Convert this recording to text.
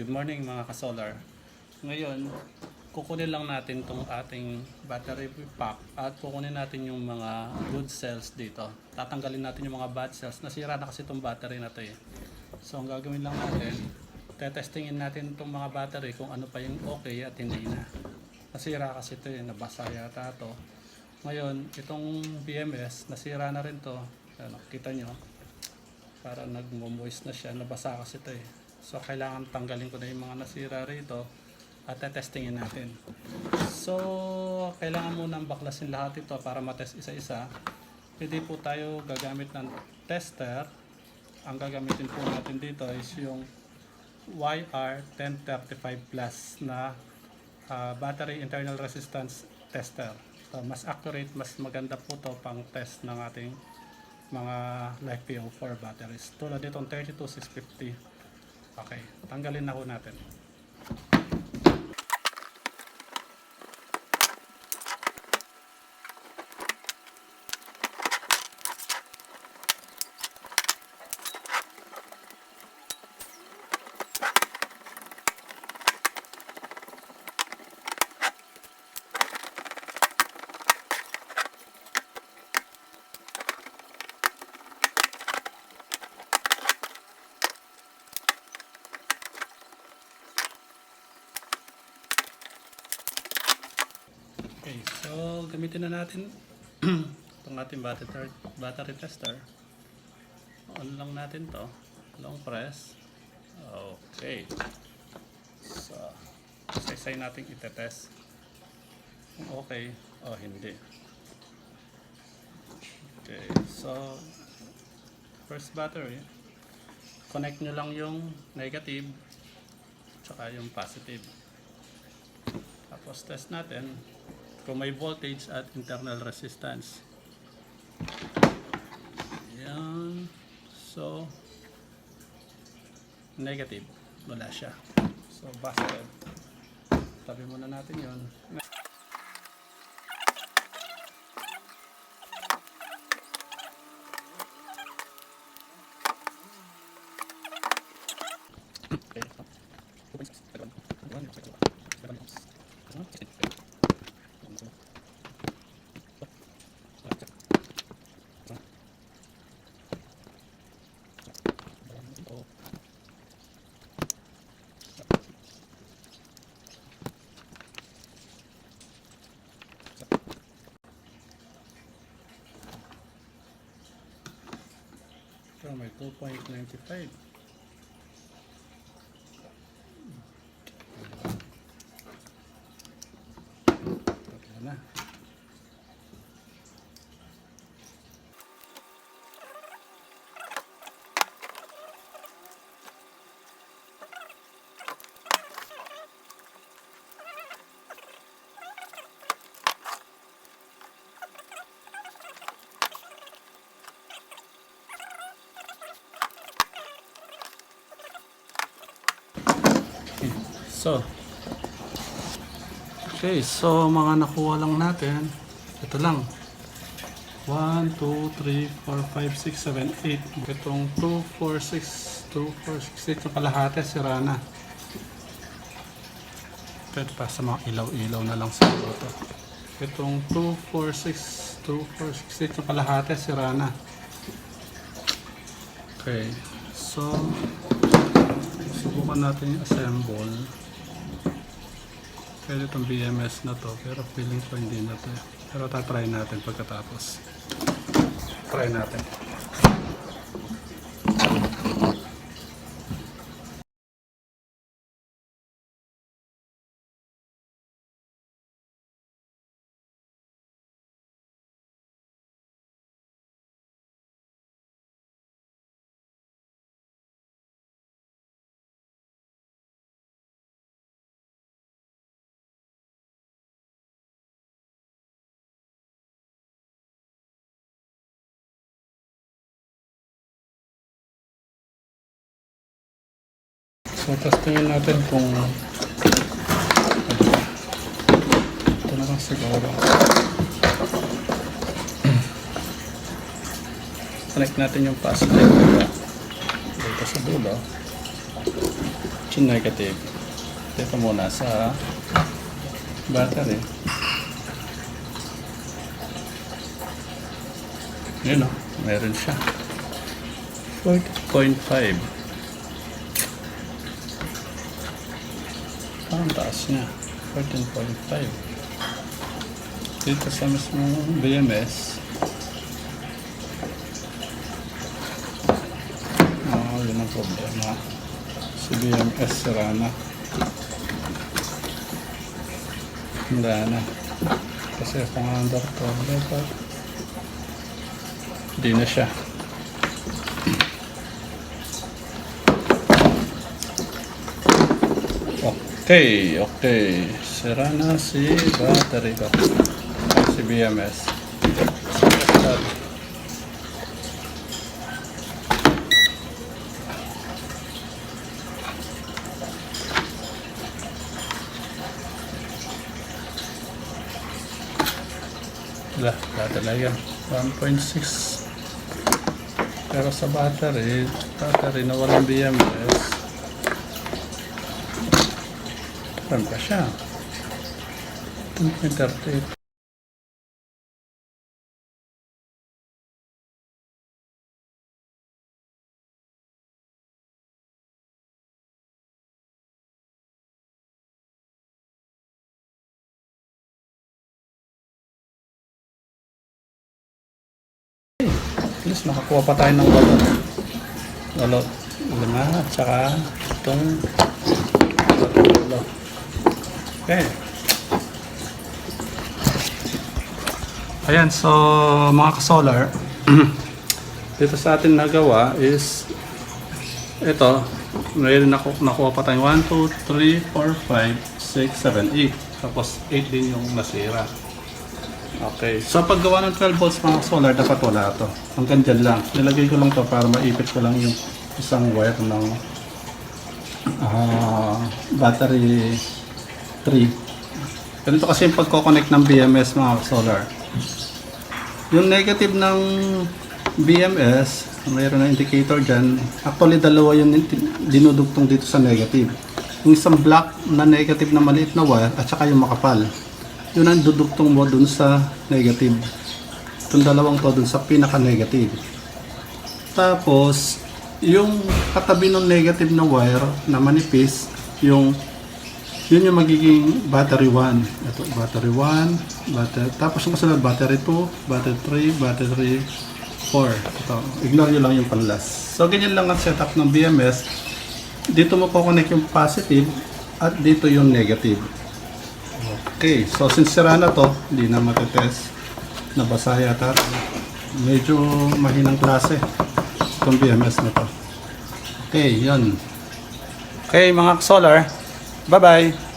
Good morning mga ka-solar. Ngayon, kukunin lang natin tong ating battery pack at kukunin natin yung mga good cells dito. Tatanggalin natin yung mga bad cells. Nasira na kasi itong battery na to eh. So ang gagawin lang natin, tetestingin natin itong mga battery kung ano pa yung okay at hindi na. Nasira kasi ito eh, nabasa yata to. Ngayon, itong BMS, nasira na rin to. Ano, kita nyo, para nagmo-moist na siya, nabasa kasi ito eh. So, kailangan tanggalin ko na yung mga nasira rito at tetestingin natin. So, kailangan muna baklasin lahat ito para matest isa-isa. Pwede po tayo gagamit ng tester. Ang gagamitin po natin dito is yung YR1035 Plus na ah, battery internal resistance tester. So, mas accurate, mas maganda po to pang test ng ating mga LiFePO4 batteries. Tulad nitong 32650. Okay, tanggalin na ho natin. Okay, so gamitin na natin itong ating battery, battery tester. On lang natin to. Long press. Okay. So, isa-isay natin itetest. Kung okay o hindi. Okay, so first battery, connect nyo lang yung negative tsaka yung positive. Tapos test natin kung may voltage at internal resistance. Yan. So, negative. Wala siya. So, busted. Tabi muna natin yon. So, may 2.95. Tatlo na. So, okay, so mga nakuha lang natin, ito lang. 1, 2, 3, 4, 5, 6, 7, 8. Itong 2, 4, 6, 2, 4, 6, 8 na kalahati, sira na. Pwede pa sa ilaw-ilaw na lang siguro to. Itong 2, 4, 6, 2, 4, 6, 8 na kalahati, sira na. Okay, so subukan natin yung assemble. Pwede itong BMS na to, pero feeling ko hindi na to. Pero tatry natin pagkatapos. Try natin. So, testingin natin kung ano ba. Ito na lang siguro. Connect natin yung positive dito sa dulo. Yung negative. Dito muna sa battery. Yun o, meron siya. 40.5. Ang taas niya. 14.5. Dito sa mismong BMS. Ah, yun ang problema. Si BMS sira na. Wala na. Kasi kung under dapat hindi na siya. Okay, okay. Sira na si battery ko. Si BMS. Wala, wala talaga. 1.6. Pero sa battery, battery na walang BMS, Saan pa siya? 2.38. At least nakakuha pa tayo ng walo. Walo. Lima. At saka itong. Okay. Ayan, so mga ka-solar, dito sa atin nagawa is ito, mayroon ako, nakuha pa tayong 1, 2, 3, 4, 5, 6, 7, 8. Tapos 8 din yung nasira. Okay. So paggawa ng 12 volts mga solar, dapat wala to. Hanggang dyan lang. Nilagay ko lang to para maipit ko lang yung isang wire ng ah, battery 3. Ganito kasi yung pagkoconnect ng BMS mga solar. Yung negative ng BMS, mayroon na indicator dyan. Actually, dalawa yung dinudugtong dito sa negative. Yung isang black na negative na maliit na wire at saka yung makapal. Yun ang dudugtong mo dun sa negative. Itong dalawang to dun sa pinaka-negative. Tapos, yung katabi ng negative na wire na manipis, yung yun yung magiging battery 1. Ito, battery 1, battery, tapos yung kasunod, battery 2, battery 3, battery 4. Ito, ignore nyo lang yung panlas. So, ganyan lang ang setup ng BMS. Dito mo connect yung positive at dito yung negative. Okay, so since na to, hindi na matetest. Nabasa yata. Medyo mahinang klase itong BMS na to. Okay, yun. Okay, mga solar. Bye-bye.